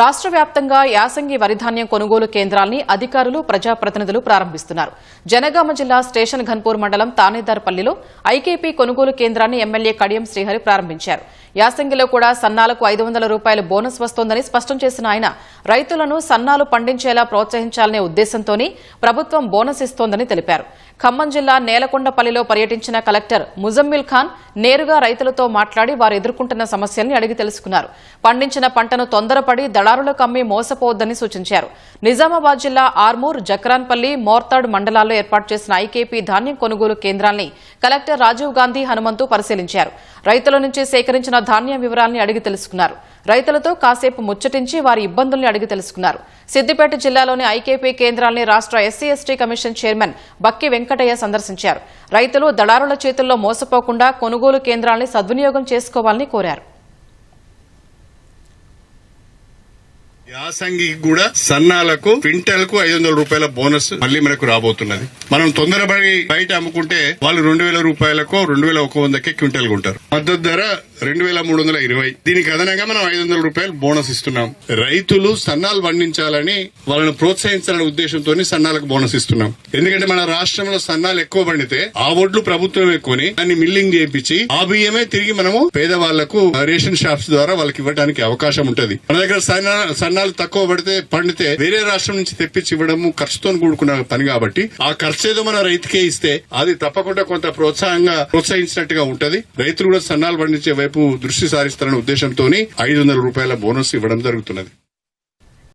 రాష్ట్ర వ్యాప్తంగా యాసంగి వరిధాన్యం కొనుగోలు కేంద్రాల్ని అధికారులు ప్రజాప్రతినిధులు ప్రారంభిస్తున్నారు. జనగామ జిల్లా స్టేషన్ ఘన్పూర్ మండలం తానేదార్పల్లిలో ఐకేపీ కొనుగోలు కేంద్రాన్ని ఎమ్మెల్యే కడియం శ్రీహరి ప్రారంభించారు. యాసంగిలో కూడా సన్నాలకు ఐదు వందల రూపాయల బోనస్ వస్తోందని స్పష్టం చేసిన ఆయన రైతులను సన్నాలు పండించేలా ప్రోత్సహించాలనే ఉద్దేశంతోనే ప్రభుత్వం బోనస్ ఇస్తోందని తెలిపారు. ఖమ్మం జిల్లా నేలకొండపల్లిలో పర్యటించిన కలెక్టర్ ముజమ్మిల్ ఖాన్ నేరుగా రైతులతో మాట్లాడి వారు ఎదుర్కొంటున్న సమస్యల్ని అడిగి తెలుసుకున్నారు. పండించిన పంటను తొందరపడి దళారులకు అమ్మి మోసపోవద్దని సూచించారు. నిజామాబాద్ జిల్లా ఆర్మూర్ జక్రాన్పల్లి మోర్తాడ్ మండలాల్లో ఏర్పాటు చేసిన ఐకేపీ ధాన్యం కొనుగోలు కేంద్రాల్ని కలెక్టర్ రాజీవ్ గాంధీ హనుమంతు పరిశీలించారు. రైతుల నుంచి సేకరించిన ధాన్యం వివరాల్ని అడిగి తెలుసుకున్నారు. రైతులతో కాసేపు ముచ్చటించి వారి ఇబ్బందుల్ని అడిగి తెలుసుకున్నారు. సిద్దిపేట జిల్లాలోని ఐకేపీ కేంద్రాల్ని రాష్ట్ర SC ST commission chairman Bakki Venkataiah సందర్శించారు. రైతులు దళారుల చేతుల్లో మోసపోకుండా కొనుగోలు కేంద్రాల్ని సద్వినియోగం చేసుకోవాలని కోరారు. యాసంగికి కూడా సన్నాలకు క్వింటల్కు ఐదు వందల రూపాయల బోనస్ మళ్ళీ మనకు రాబోతున్నది. మనం తొందరపడి బయట అమ్ముకుంటే వాళ్ళు రెండు వేల రూపాయలకు రెండు వేల ఒక వందకే క్వింటల్ కొంటారు. మద్దతు ధర రెండు వేల మూడు వందల ఇరవై. దీనికి అదనంగా మనం ఐదు వందల రూపాయలు బోనస్ ఇస్తున్నాం. రైతులు సన్నాలు పండించాలని వాళ్ళని ప్రోత్సహించాలనే ఉద్దేశంతో సన్నాలకు బోనస్ ఇస్తున్నాం. ఎందుకంటే మన రాష్ట్రంలో సన్నాలు ఎక్కువ పండితే ఆ ఒడ్లు ప్రభుత్వం ఎక్కువని దాన్ని మిల్లింగ్ చేయించి ఆ బియ్యమే తిరిగి మనము పేదవాళ్ళకు రేషన్ షాప్స్ ద్వారా వాళ్ళకి ఇవ్వడానికి అవకాశం ఉంటది. మన దగ్గర సన్నా- సన్నాలు తక్కువ పడితే పండితే వేరే రాష్ట్రం నుంచి తెప్పించి ఇవ్వడము ఖర్చుతో కూడుకున్న పని కాబట్టి ఆ ఖర్చు ఏదో మన రైతుకే ఇస్తే అది తప్పకుండా కొంత ప్రోత్సాహంగా ప్రోత్సహించినట్టుగా ఉంటది. రైతులు కూడా సన్నాలు పండించే వైపు దృష్టి సారిస్తారనే ఉద్దేశంతో ఐదు వందల రూపాయల బోనస్ ఇవ్వడం జరుగుతున్నది.